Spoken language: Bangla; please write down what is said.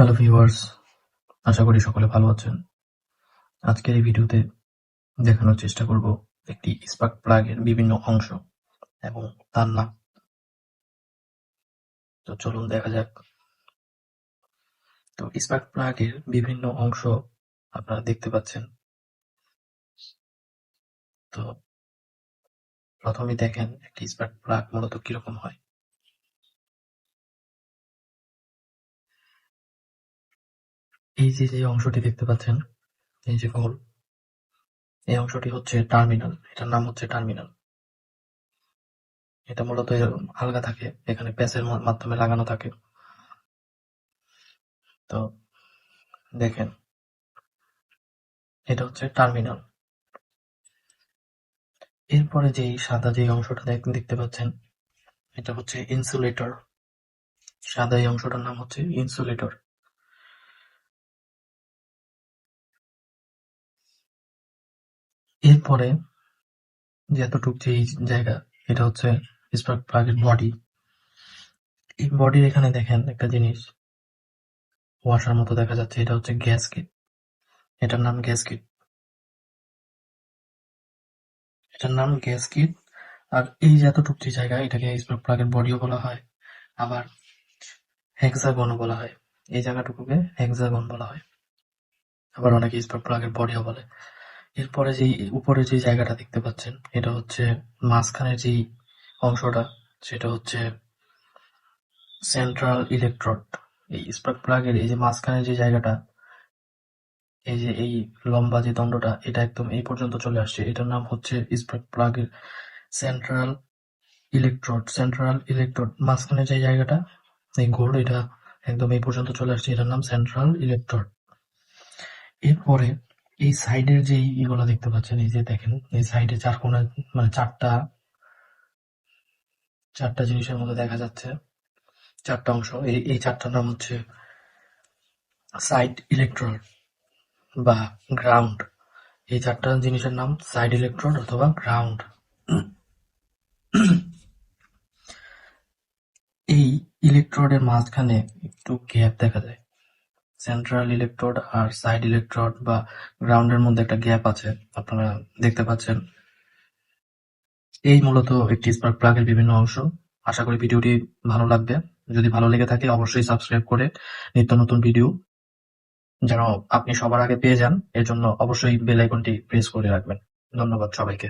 হ্যালো ভিউয়ার্স আশা করি সকলে ভালো আছেন। আজকের এই ভিডিওতে দেখানোর চেষ্টা করব একটি স্পার্ক প্লাগের বিভিন্ন অংশ এবং তার নাম। তো চলুন দেখা যাক। তো স্পার্ক প্লাগের বিভিন্ন অংশ আপনারা দেখতে পাচ্ছেন। তো প্রথমে দেখেন একটি স্পার্ক প্লাগ মূলত কীরকম হয়। এই যে যে অংশটি দেখতে পাচ্ছেন, এই যে গোল, এই অংশটি হচ্ছে টার্মিনাল, এটার নাম হচ্ছে টার্মিনাল। এটা মূলত আলগা থাকে, এখানে প্যাচের মাধ্যমে লাগানো থাকে। তো দেখেন, এটা হচ্ছে টার্মিনাল। এরপরে যে সাদা যে অংশটা দেখ- দেখতে পাচ্ছেন, এটা হচ্ছে ইনসুলেটর। সাদা এই অংশটার নাম হচ্ছে ইনসুলেটর। এরপরে যে এতটুক যে এই জায়গা, এটা হচ্ছে স্পার্ক প্লাগের বডি এই বডির এখানে দেখেন একটা জিনিস ওয়াশার মতো দেখা যাচ্ছে, এটা হচ্ছে গ্যাসকেট এটার নাম গ্যাসকেট এটার নাম গ্যাসকেট আর এই যে এতটুক যে জায়গা, এটাকে স্পার্ক প্লাগের বডিও বলা হয়। আবার হেক্সাগনও বলা হয়। এই জায়গাটুকুকে হেক্সাগন বলা হয়। আবার অনেকে স্পার্ক প্লাগের বডিও বলে। এরপরে যে উপরে যে জায়গাটা দেখতে পাচ্ছেন, এটা হচ্ছে মাঝখানের যেই অংশটা, সেটা হচ্ছে সেন্ট্রাল ইলেকট্রোড এই স্পার্ক প্লাগের এই যে মাঝখানের যে জায়গাটা, এই যে এই লম্বা যে দণ্ডটা, এটা একদম এই পর্যন্ত চলে আসছে। এটার নাম হচ্ছে স্পার্ক প্লাগের সেন্ট্রাল ইলেকট্রোড সেন্ট্রাল ইলেকট্রোড মাঝখানে যে জায়গাটা, এই গোল এটা একদম এই পর্যন্ত চলে আসছে। এটার নাম সেন্ট্রাল ইলেকট্রোড এরপরে এই সাইডের যে ইগুলো দেখতে পাচ্ছেন, এই যে দেখেন, এই সাইডে চার কোনা মানে চারটা চারটা জিনিসের মধ্যে দেখা যাচ্ছে, চারটা অংশ। এই এই চারটার নাম হচ্ছে সাইড ইলেকট্রোড বা গ্রাউন্ড। এই চারটা জিনিসের নাম সাইড ইলেকট্রোড অথবা গ্রাউন্ড। এই ইলেকট্রোডের মাঝখানে একটু গ্যাপ দেখা যায়। সেন্ট্রাল ইলেকট্রোড আর সাইড ইলেকট্রোড বা গ্রাউন্ডের মধ্যে একটা গ্যাপ আছে, আপনারা দেখতে পাচ্ছেন। এই মূলত একটি স্পার্ক প্লাগের বিভিন্ন অংশ। আশা করি ভিডিওটি ভালো লাগবে। যদি ভালো লেগে থাকে, অবশ্যই সাবস্ক্রাইব করে নিত্য নতুন ভিডিও যেন আপনি সবার আগে পেয়ে যান, এর জন্য অবশ্যই বেল আইকনটি প্রেস করে রাখবেন। ধন্যবাদ সবাইকে।